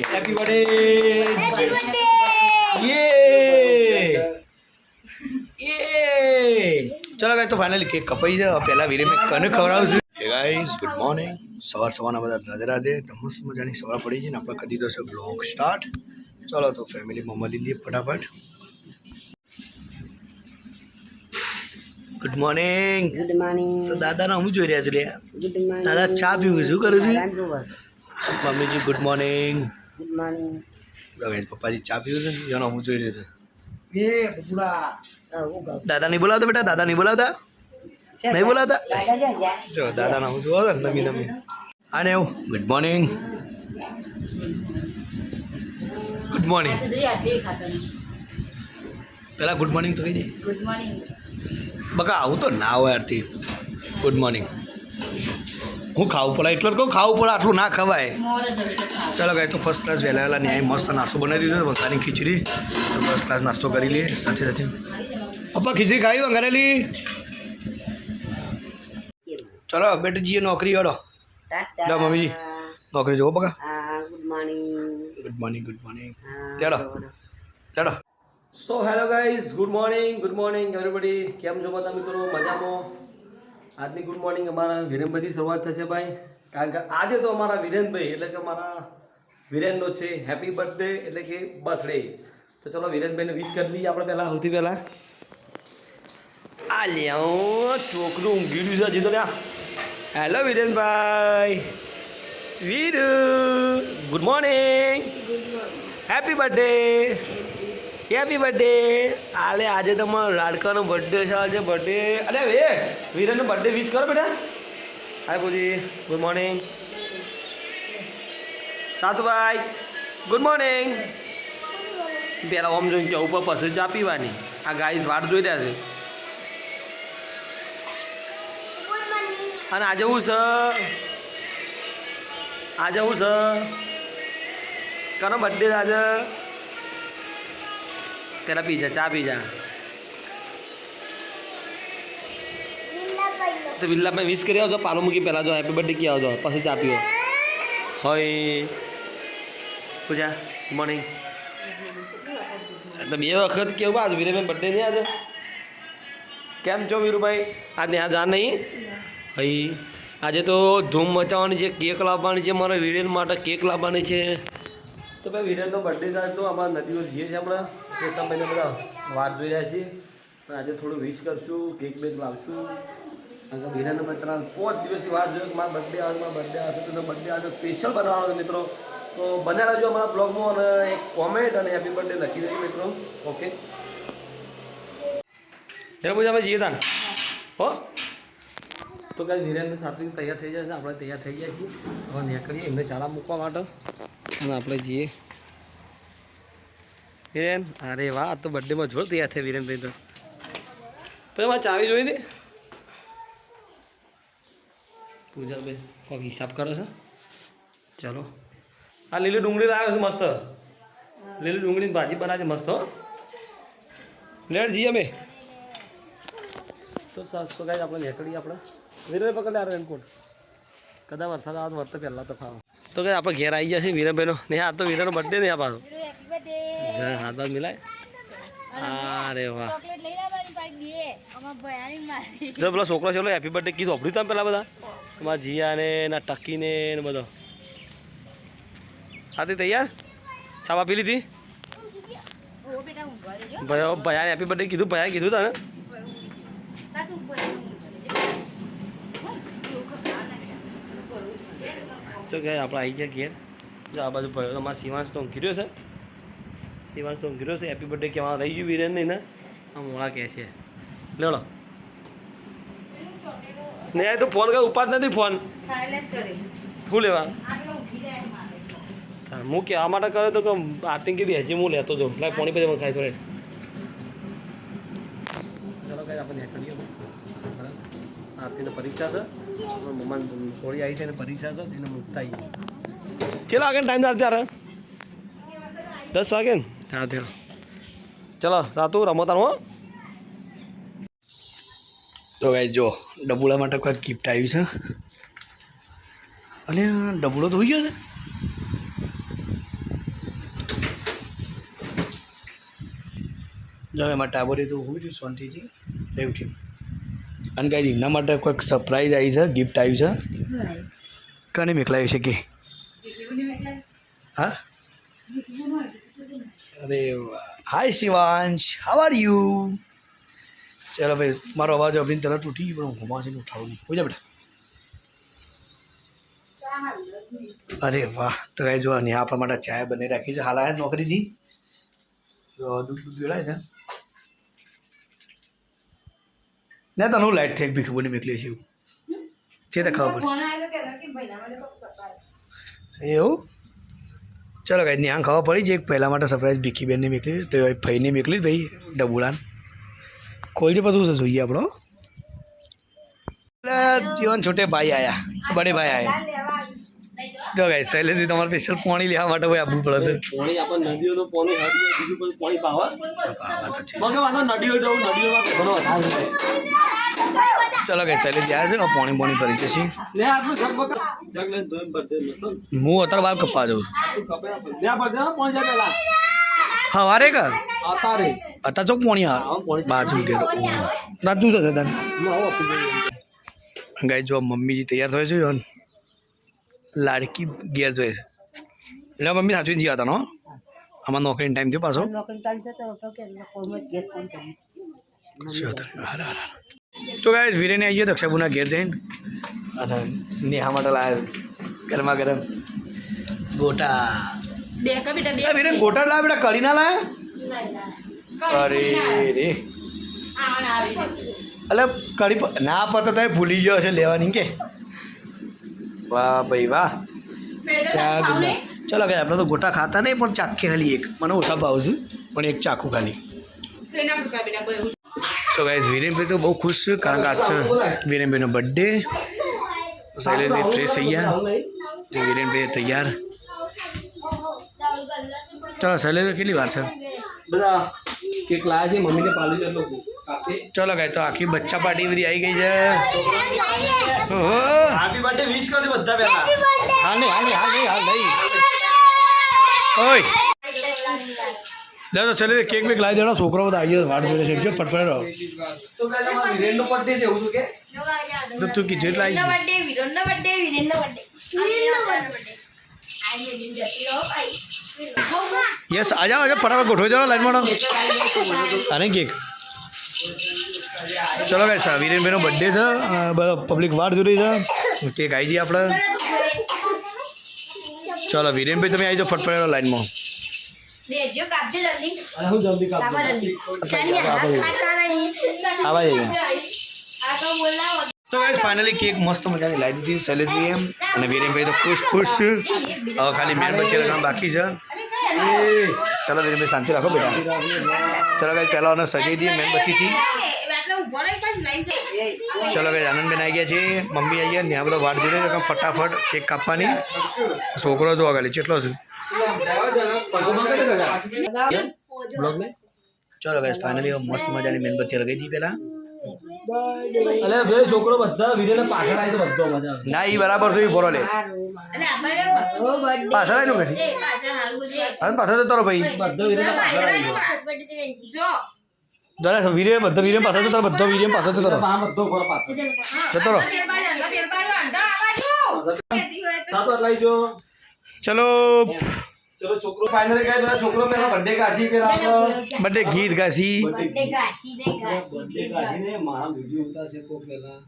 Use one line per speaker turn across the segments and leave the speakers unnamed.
Happy birthday!
Happy birthday!
યે યે ચલો ગાઈસ તો ફાઇનલી કેક કપાઈ છે. પહેલાં વીરે મેં કને ખવડાવું છું હે ગાઈસ ગુડ મોર્નિંગ સવાર સવારના બધા રાધે દે તો મસ્ત મજાની સવાર પડી છે ને આપણે કરી દીધો છે બ્લોગ સ્ટાર્ટ ચલો તો ફેમિલીમાં મળી લઈએ ફટાફટ. ગુડ મોર્નિંગ
ગુડ મોર્નિંગ
તો દાદાના હું જોઈ રહ્યા છું લે
ગુડ મોર્નિંગ
દાદા ચા પીવું શું કરું છું? મમ્મીજી ગુડ મોર્નિંગ
ગુડ મોર્નિંગ
પપ્પાજી ચા પીવું છે? જેનો હું જોઈ રહ્યો છે. દાદા નહીં બોલાવતા બેટા? દાદા નહીં બોલાવતા? નહીં બોલાવતા?
દાદા
જો દાદાના હું જોવા ને નમી નમી. આને એવું ગુડ મોર્નિંગ ગુડ મોર્નિંગ
જોઈએ આટલી ખાતર
પહેલાં ગુડ મોર્નિંગ તો કહી દે.
ગુડ મોર્નિંગ
બકા આવું તો ના હોય યારથી ગુડ મોર્નિંગ હું ખાવું પડે. એટલે કહું ખાવું પડે આટલું ના ખવાય. ચાલો ગાય તો ફર્સ્ટ ક્લાસ વહેલા વહેલા ન્યાય મસ્ત નાસ્તો બનાવી દીધો વંગાની ખીચડી. તો ફર્સ્ટ ક્લાસ નાસ્તો કરી લઈએ સાથે સાથે. પપ્પા ખીચડી ખાવી વંગારેલી ચલો બેટજીએ નોકરી
ટાટા.
લો મમ્મીજી નોકરી જોવો
પકા good morning
good morning good morning ચાલો. ચાલો. So hello guys good morning good morning everybody કેમ છો બધા મિત્રો? મજામાં? આજની ગુડ મોર્નિંગ અમારા વિરેનભાઈથી શરૂઆત થશે ભાઈ. કારણ કે આજે તો અમારા વિરેનભાઈ, એટલે કે અમારા વિરેનનો છે. હેપી બર્થડે એટલે કે બર્થડે તો ચલો વિરેનભાઈને વિશ કરી લઈએ આપણે પહેલાં, સૌથી પહેલાં. આ લ્યા છોકરું ઊંઘી ગયું છે હજી તો લ્યા. Hello વિરેનભાઈ. Veeru good morning happy birthday happy birthday આલે આજે તો મારો લાડકાનો બર્થડે છે, આજે બર્થડે અરે વે વીરનનો બર્થડે વિશ કરો બેટા. હાય પૂજી ગુડ મોર્નિંગ સાતુભાઈ ગુડ મોર્નિંગ પહેલાં ઓમ જોઈને કે ઉપર પછી ચા પીવાની. આ ગાઈસ વાટ જોઈ રહ્યા છે. અને આજે હું છે? આજે હું છે? કનો બર્થડે આજે? પેલા પીજા ચા પીજા તો વિલ્લાભાઈ વિશ કરી આવજો પાલો મૂકી પહેલાં જો હેપી બર્થડે કહી આવજો પછી ચા પીવો હોય પૂજા મોર્નિંગ તો બે વખત કેવું આજ વીરેભાઈ બર્થડે નહીં આજે કેમ છો વીરુભાઈ આજ ત્યાં જા નહીં હઈ આજે તો ધૂમ મચાવવાની છે કેક લાવવાની છે મારા વીરેન માટે કેક લાવવાની છે તો ભાઈ વિરેનનો બર્થડે થાય તો અમારા નદીઓ જઈએ છે હમણાં એકદમ ભાઈને બધા વાત જોઈ રહ્યા છીએ. પણ આજે થોડું વિશ કરશું કેક બેક લાવશું. કારણ કે વિરેનને બચારા પાંચ દિવસની વાત જોઈએ મારા બર્થડે આવે, મારા બર્થડે આવે, તો બર્થડે આજે સ્પેશિયલ બનાવવાનો મિત્રો. તો બન્યા રહેજો અમારા બ્લોગમાં અને એક કોમેન્ટ અને હેપી બર્થડે લખી દેજો મિત્રો. ઓકે એ પૂજા અમે જઈએ તાન હો? તો કાંઈ નિરેન્દ્ર સાથે તૈયાર થઈ જશે, આપણે તૈયાર થઈ ગયા છીએ. હવે નીકળીએ, એમને શાળા મૂકવા માટે. અને આપણે જઈએ. વિરેન, અરે વાહ તો બર્થડેમાં જો તૈયાર થાય વિરેનભાઈ તો. પછી મારે ચાવી જોઈ દે પૂજાભાઈ કોઈક હિસાબ કરો છો? ચલો. આ લીલી ડુંગળી લાવ્યો છે મસ્ત. લીલી ડુંગળીની ભાજી બનાવે છે મસ્ત લેટ જઈએ અમે. તો સાતસો ગાય આપણે નીકળીએ આપણે. વિરભાઈ પકડે આ રેનકોટ કદાચ વરસાદ આવે તો પહેલાં તો ખાવ. તો કઈ આપણે ઘેર આવી જશે વિરમભાઈનો ને આ તો વિરનો બર્થડે નહીં આ પાછો.
બર્થડે.
જય હાથ બાદ મિલાય અરે વાહ.
ચોકલેટ લઈને આવવાની પાઈ બે. અમાર ભયાની મારી.
જો પેલો છોકરો છે હેપી બર્થડે કીધું. અભડ્યું તમે પેલા બધા? તમારા જીયાને ના ટકીને ને બધો. હાથી તૈયાર? છાપ પી લીધી? ભયા ભયાને હેપી બર્થડે કીધું ભયા કીધું તને? તો કે આપણે આવી ગયા ઘેર. જો આ બાજુ ભયો તમારા સીમાંશ તો ઊંઘી રહ્યો છે. શિવાંશ તો ઊંઘી રહ્યો છે. હેપી બર્થડે કહેવા રહી ગયું વિરેન નહીં ને? આ મોડા કહે છે. લેવડો ને તો ફોન કઈ ઉપાડ નથી ફોન શું લેવા? હું કે આ માટે કરે તો કે આરતી કે બી હજી હું લેતો જાઉં. લાય પોણી પછી મને ખાઈ થોડે. ચાલો કઈ આપણે નીકળીએ આરતીને પરીક્ષા છે. મમ્મા સોરી આવી છે ને પરીક્ષા છે તેને મૂકતા આવી ચલો આગળ ટાઈમ ચાલશે ત્યારે? દસ વાગે ને તાધેર ચલો સાતું રમો તો ગાઈ જો ડબુડા માટે કોઈ ગિફ્ટ આવ્યું છે. અને ડબુડો ધોઈ ગયો છે.
જો એમાં ટાબોરી તો હોવી રહ્યું શાંતિથી. એવું થયું અને કાંઈ એમના માટે કોઈક સરપ્રાઈઝ આવી છે ગિફ્ટ આવ્યું છે. કને મેકલાવી છે કે હા? અરે hi Shivansh how are you ચાલો ભાઈ મારો અવાજ અભિન તરત ઉઠી ગયો પણ હું ઘુમાસીને ઉઠાવું નહીં હોય બેટા. અરે વાહ તો કાંઈ જો અને આપણા માટે ચાય બની રાખી છે. હાલ જ નોકરીથી? તો દૂધ દૂધ વેળાય છે. ના તને હું લાઈટ થઈ ભીખ બની મોકલી છે એવું છે તો ખબર પડી. એવું? ચલો કાંઈ નહીં ખબર પડી છે એક પહેલાં માટે સરપ્રાઈઝ ભીખીબેનને મોકલી. તો ફઈને મોકલી ભાઈ ડબુડાન ખોલજો પછી શું જોઈએ આપણો જીવન છોટે ભાઈ આયા. બડે ભાઈ આયા. જો ગાઈ શૈલેષજી તમારે સ્પેશિયલ પાણી લેવા માટે ભાઈ આપવું પડે છે.
પાણી આપણે નદીઓનું પાણી બીજું પાણી પાવા મગે વાંધો નદીઓ નદીઓમાં ઘણો વધારે છે.
ચલો ગાઈ શૈલેષજી જાય છે ને પાણી પાણી ભરી જશે.
લે આપણું જગ બગા જગ લઈને ધોઈને ભરી દે મસ્ત.
હું અત્યારે બાર કપા જાઉં છું.
જા
સવારે કર
અતારે.
અત્યારે ચોક પાણી
પાણી
બાજુ ઘેર. રાતનું છે
હું દઉં.
ગાઈ જો મમ્મીજી તૈયાર થાય છે યોન લાડકી ઘેર જોઈએ છે. એટલે મમ્મી સાચું જીવા હતા નો આમાં નોકરીનો ટાઈમ થયો પાછો.
નોકરીનો ટાઈમ થયો તો કે કોઈ મત ગેસ કોણ કરે
તો કાંઈ વીરેને આવી ગયો દક્ષાબુના ઘેર જઈને. અને નેહા માટે લાવ્યા ગરમા ગરમ ગોટા.
બે કા બેટા બે
વીરેન ગોટા લાવ્યા બેટા કઢી ના લાયા? અરે રે. અલે કઢી ના પતો તો ભૂલી ગયો છે લેવાની કે. વાહ ભાઈ વાહ. ચલો કે આપણે તો ગોટા ખાતા નહીં પણ ચાખે ખાલી એક. મને ઓછા ભાવ છે પણ એક ચાખું ખાલી. તો ગાઈઝ વિરેનભાઈ તો બહુ ખુશ છે કારણ કે આજ છે વિરેનભાઈનો બર્થડે શૈલેષભાઈ ફ્રેશ થઈ ગયા. વિરેનભાઈ તૈયાર. ચલો શૈલેષભાઈ કેટલી વાર છે?
બધા કેક લાયા છે મમ્મીને પાલી એટલો કાપે.
ચલો ગાય તો આખી બચ્ચા પાર્ટી બધી આવી ગઈ છે. ઓહો!
હેપી બર્થડે વિશ કરજો બધા પહેલા.
હાલ નહીં હા નહીં હા નહીં હા નહીં. ઓય! લે તો ચાલે કેક બેક લાવી દેડો છોકરો બધા આવી ગયો વાટ જોડે છે જો ફટફટ
તો વિરેનનો બર્થડે છે એવું શું કે
તો તું કીધું એટલે આવી
બર્થડે વિરોનનો બર્થડે વિરેનનો બર્થડે વિરેનનો બર્થડે આઈ વિરેન જતી રહો ભાઈ.
યસ આ જાઓ ફટાફટ ગોઠવી દેડો લાઈન મારો અને કેક. ચલો ગાય વિરેનભાઈનો બર્થડે છે. બધા પબ્લિક વાટ જોડી છે. કેક આવી જઈએ આપણે ચલો વિરેનભાઈ તમે આવી જાઓ ફટફટ લાઈનમાં
બેજો કાપજે જલ્દી.
અને હું જલ્દી
કાપ જલ્દી. તારી હાથ ખાતા નહીં.
આવા
આ તો બોલાવો.
તો ગાઈસ ફાઇનલી કેક મસ્ત મજાની લાવી દીધી શૈલેષભાઈ એમ. અને વિરેનભાઈ તો ખુશ ખુશ. છે હવે ખાલી મેણબત્તી લગાવવાનું બાકી છે. ચાલો. ચલો વિરેનભાઈ શાંતિ રાખો બેટા. ચલો ગાઈસ પહેલાં અને સજાઈ દઈએ મેણબત્તીથી ચલો ગાઈસ આનંદબેન આવી ગયા છે. મમ્મી આવી ગયા ને આ બધો વાટ જોડે છે ફટાફટ કેક કાપવાની. છોકરો જો આગળ કેટલો છે?
બ્લોગ ને
ચલો ગાઈસ ફાઇનલી મસ્ત મજાની મેણબત્તી લગાવી હતી પહેલાં.
અલે બે છોકરો બધા વિરેને પાછળ આવી તો બધો મજા
ના એ બરાબર છે બોરો લે. પાછળ આવીને પછી
એ પાછા હાલ બુજે
હવે પાછળ જતો રહો ભાઈ.
બધો વિરેને પાછળ આવી
જો.
દરે વીરે બધો વીરે પાછળ જતો બધો વીરે પાછળ જતો રહો.
બધો ફરો પાછળ
જતો રહો.
સાતો લઈ જો.
ચલો
ચલો છોકરો ફાઇનલી ગઈ બધા છોકરો પેલા બર્થડે કાશી પેલા આપણો.
બર્થડે ગીત
બર્થડે કાશી ને કાશી
બર્થડે કાશી ને મારા વિડિયો ઉતારશે કો પેલા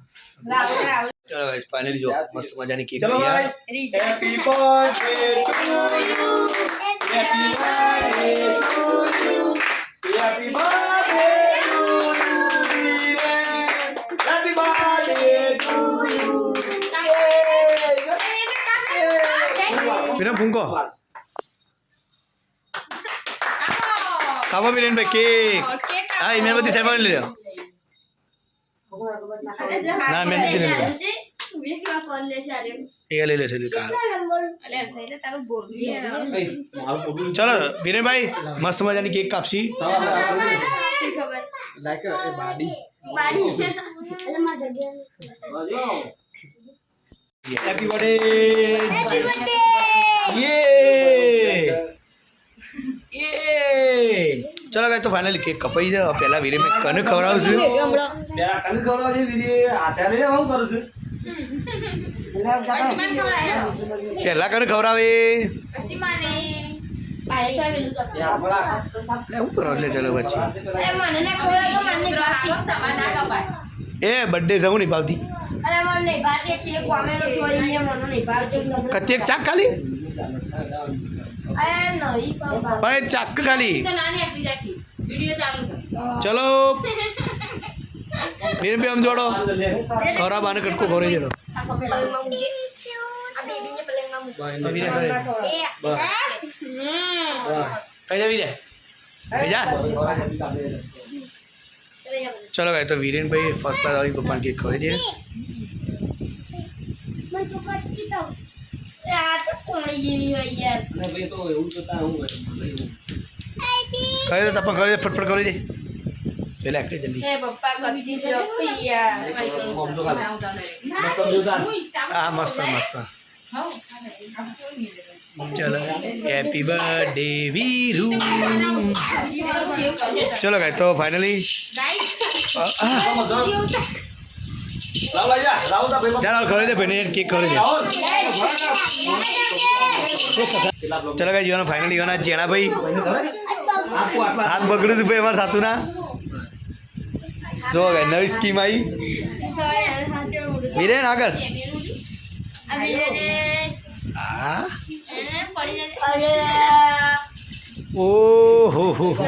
રાવ રાવ
ચલો ગાઈસ ફાઇનલી જો મસ્ત મજાની કેક
ચલો happy birthday to you happy birthday to you happy birthday
ફૂંકો ખાવા વિરેન ભાઈ કેક હા એ મેણબત્તી સાહેબ લઈ લો ના મેણબત્તી લઈ લો એ લઈ લે છે
મારું પોતું
ચલો વિરેનભાઈ મસ્ત મજાની કેક કાપશી
લાઈક એ બાડી હેપી બર્થડે યે યે
ચલો ભાઈ તો ફાઇનલી કેક કપાઈ જાય પહેલાં વીરે મેં કને ખવડાવું છું
પેલા કને ખવડાવે છે હાથે લઈને હું કરું છું.
પહેલાં કને ખવડાવે.
પાછી
કરો? એટલે ચલો
ભાવતી.
એ બર્થડે જવું નહીં ભાવતી.
અરે મને નહીં ભાવતી. કેક વામેલો છો અહીંયા મને નહીં ભાવતી.
કતી એક ચાક ખાલી. પણ એ ચાક ખાલી. ચલો. વીરે આમ જોડો. ખરાબ આને કટકો ખવડાવી
જડો
કઈ જા વીરે. કઈ ચલો ભાઈ તો વિરેનભાઈ ફર્સ્ટ ક્લાસ આવી પપ્પાને કેક ખવડાવી દે.
હું
ખવડાવી દે તપણ કરી દે ફટફટ કરી દે. પેલા કે જલ્દી.
ખાલી. મસ્ત
મસ્ત ચલો હેપી બર્થડે વીરુ ચલો ગાય તો ફાઇનલી ચાલ ખવડાવી દે ભાઈને કેક ખવડાવી દે. ચલો કઈ જીવાના ફાઇનલી જીવાના જેણા ભાઈ હાથ બગડ્યું હતું ભાઈ અમારા સાતુના. જો હવે નવી સ્કીમ આવી. વીરેન આગળ ઓહો, હો હો.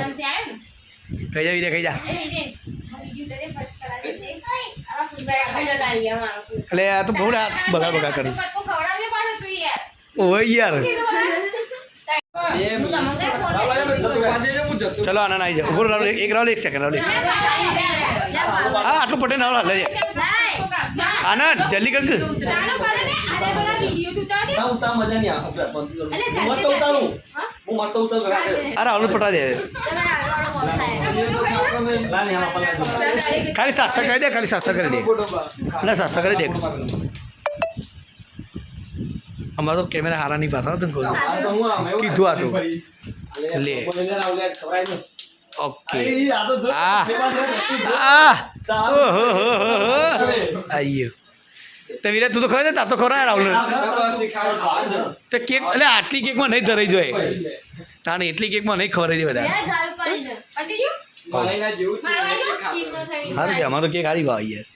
કઈ જા વીરે. એટલે આ તો બહુ રાત બગા બગા કરું ઓય યાર. ચલો આના નાઈ જાઓ. ઊભો રહો, એક રાઉન્ડ એક સેકન્ડ રાઉન્ડ એક. હા આટલું પટે ના હાલે જાય આનંદ જલ્દી કર આ રાહુલ પટા દે. ખાલી શાસ્ત્ર કરી દે ખાલી શાસ્ત્ર કરી દે. ના શાસ્ત્ર કરી દે. અમારે તો કેમેરા હારા નહીં પાછા તને કહું કીધું આ તો. લે. ઓકે.
આઈયો તે આ તો જો.
આ.
ફેમસ છે, નક્કી જો.
આ. ઓહો હો હો હો આયો. તો તું તો ખબર ને તા તો ખરા રાહુલ. તો કેક એટલે આટલી કેકમાં નહીં ધરાઈ જોઈએ તાણે એટલી કેકમાં નહીં ખબર દે બધા. સારું કે તો કેક હારી ભાવ યાર.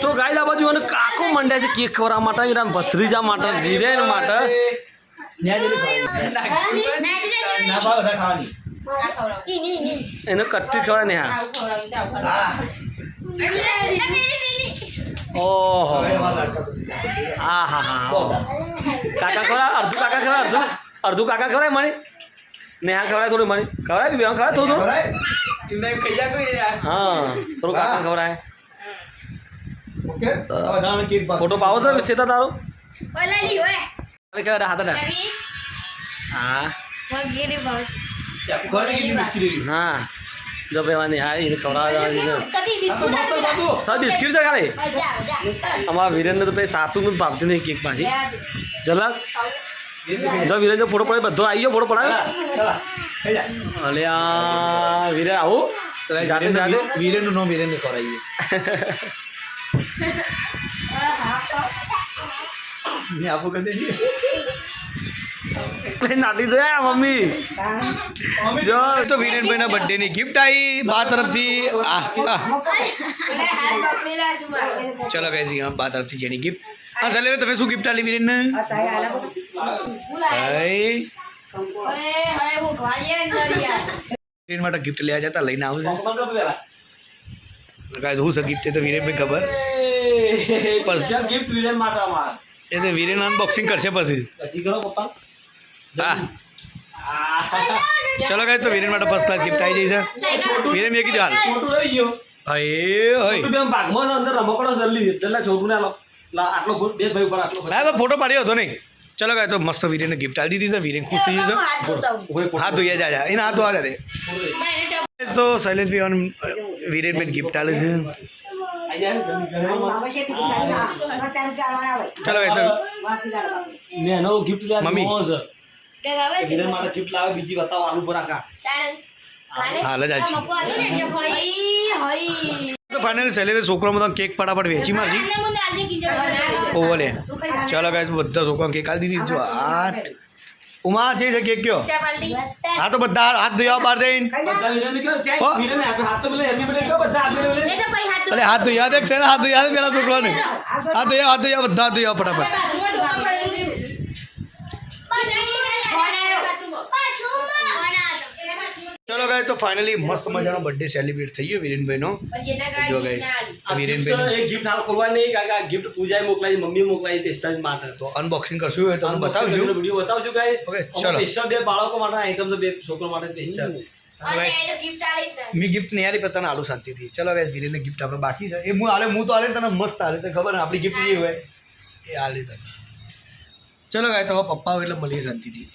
તો ગાય આ બાજુ અને કાકો મંડ્યા છે કેક ખવડાવવા માટે એના ભત્રીજા માટે ધીરેન માટે. એને કટ્ટી ખવડાવે ને હા ઓહો. હા હા હા કાકા ખવડાવે? અડધું કાકા ખવડાવે? અડધું અડધું કાકા ખવડાવે મને? નેહા ખવડાય થોડું મને? ખવડાય બે ખવડાય થોડું હા થોડું કાકા ફોટો પાવો તો છે તારો? અરે હાથ અડા. હા. હા જો ભાઈ હા બિસ્કિટ છે ખાલી. અમારા વિરેન્દ્ર તો ભાઈ સાતું નું ભાવતી નહીં કેક પાછી. ઝલક જો. વિરેન્દ્ર ફોટો પડે બધો આવી ગયો ફોટો પડાવે અલે આ વિરે આવું. જાતે
નો વીરેન કરાવીએ ને આપો કદે
નાટી જોયા મમ્મી?
જો તો વિરેનભાઈના બર્થડેની ગિફ્ટ આવી બા તરફથી. ચલો કઈ બા તરફથી જેની ગિફ્ટ હા ચાલે તમે શું ગિફ્ટ આલી વિરેન વિરેન માટે ગિફ્ટ લેવા જતા લઈને આવું છે. કાંઈ શું છે ગિફ્ટ છે તો વિરેનભાઈ ખબર.
પછી ગિફ્ટ વિરેન માટે અમાર.
એટલે વિરેન અનબોક્સિંગ કરશે પછી.
હજી કરો પપ્પા.
હા. ચલો કાંઈ તો વિરેન માટે ફર્સ્ટ ક્લાસ ગિફ્ટ આવી જઈ છે. વિરેન મેં કીધું હાલ.
છોટું રહી ગયો.
હે હય.
બેમ ભાગમાં અંદર રમકડો જલ્દી. એટલે છોટું ના લો લા આટલો ફોટ- બે ભાઈ ઉપર આટલો
ના ફોટો પાડ્યો હતો નહીં. ચલો કાંઈ તો મસ્ત વિરેનને ગિફ્ટ આપી દીધી છે. વિરેન ખુશ થઈ ગયો. હાથ ધોયા જા જા એના હાથ ધોવા દે. તો શૈલેષભાઈ અને વિરેનભાઈ ગિફ્ટ આલે છે ચલો ભાઈ તો
ને નો ગિફ્ટ લે
મમ્મી.
વિરેન માટે ગિફ્ટ લાવે બીજી બતાવો આલુ પરાકા
હાલ જ
હઈ
તો ફાઇનલી સેલેબ્રેટ છોકરામાં તો કેક ફટાફટ વેચી મારજી ઓવલે ચાલો ગાઈસ બધા છોકરા કેક આલી દીધી આઠ ઉમા શકીએ કેક કયો? હા. તો બધા હાથ ધોયા બહાર જઈને અરે હાથ ધોયા દેખ છે ને હાથ ધોયા પેલા છોકરાને. હાથ ધોયા. હાથ ધોયા બધા હાથ ધોયા ફટાફટ. ચલો ગાય તો ફાઇનલી મસ્ત મજાનો બર્થડે સેલિબ્રેટ થઈ ગયો વિરેનભાઈનો. જો ગાઈસ
આ
વિરેનભાઈ
ગિફ્ટ એ હાલ ખોલવાની નહીં, કારણ કે આ gift પૂજાએ મોકલાવી, મમ્મીએ મોકલાવી special માટે.
તો અનબોક્સિંગ કરશું હોય તો તમને
બતાવજો વીડિયો બતાવજો
ગાય
ઓકે
ચલો.
સ્પેશિયલ બે બાળકો માટે આઈટમ તો બે છોકરો માટે સ્પેશિયલ
મેં ગિફ્ટ નહીં આલી પણ તને આલુ શાંતિથી. ચલો ગાય વિરેનને ગિફ્ટ આપણે બાકી છે. એ હું આલે હું તો આલે તને મસ્ત આલે તને ખબર ને આપણી ગિફ્ટ નહીં હોય. એ આલે તને. ચલો ગાય તો પપ્પા એટલે મળીએ શાંતિથી.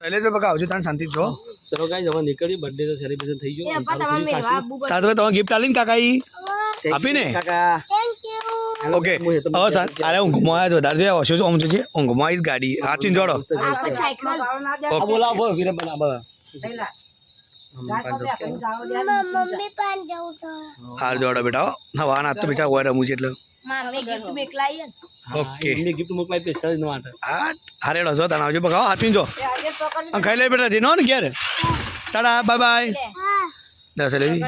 પહેલે જો બકા આવજો તને શાંતિ જો.
ચલો guys, હવે નીકળી birthday તો celebration થઈ ગયો.
સાત હવે તમે ગિફ્ટ આલીને કાકા ઈ
Thank you,
આપીને? ઓકે હવે શાંત અરે હું છે વધારે જોઈએ હશો આમ છે ઊંઘમાં આવી જ ગાડી હાચીને જોડો
આ બોલો, આ
હાર જોડો બેટા હો. હા વાન આજ તો બેટા હોય રમું છે એટલે. ઓકે.
એમની માટે.
હા છો આવજો. બગાવો હાચવીને જો આ ખાઈ લે બેટા જીનો ને ઘેર. Tata bye bye. દસ લેવી.